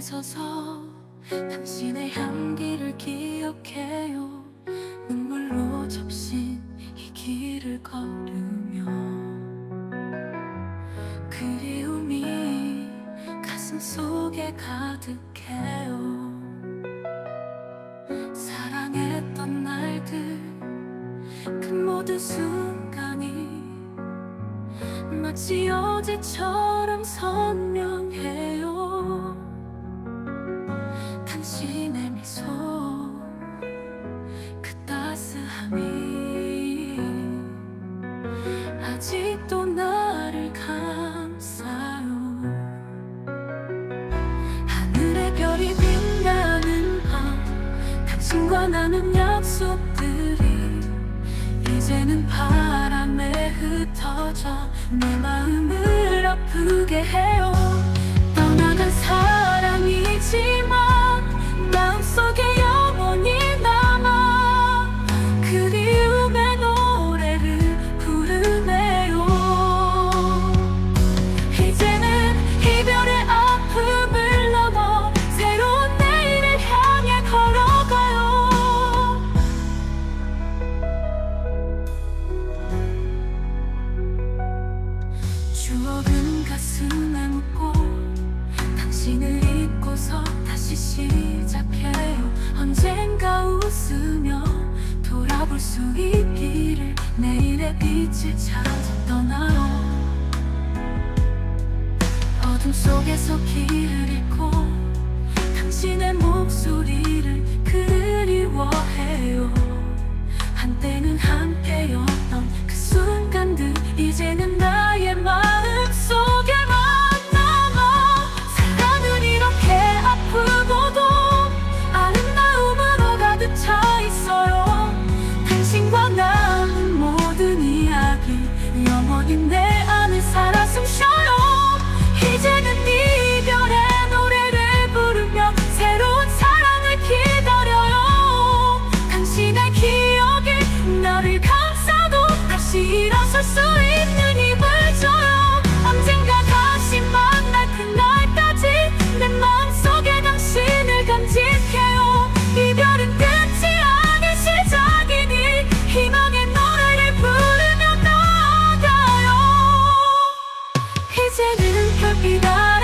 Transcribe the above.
서서 당신의 향기를 기억해요. 눈물로 접신 이 길을 걸으며 그리움이 가슴 속에 가득해요. 사랑했던 날들 그 모든 순간이 마치 어제처럼 선명해요 나눈 약속들이 이제는 바람에 흩어져 내 마음을 아프게 해요 가슴에 묻고 당신을 잊고서 다시 시작해요. 언젠가 웃으며 돌아볼 수 있기를 내일의 빛을 찾아 떠나요. 어둠 속에서 길을 happy night.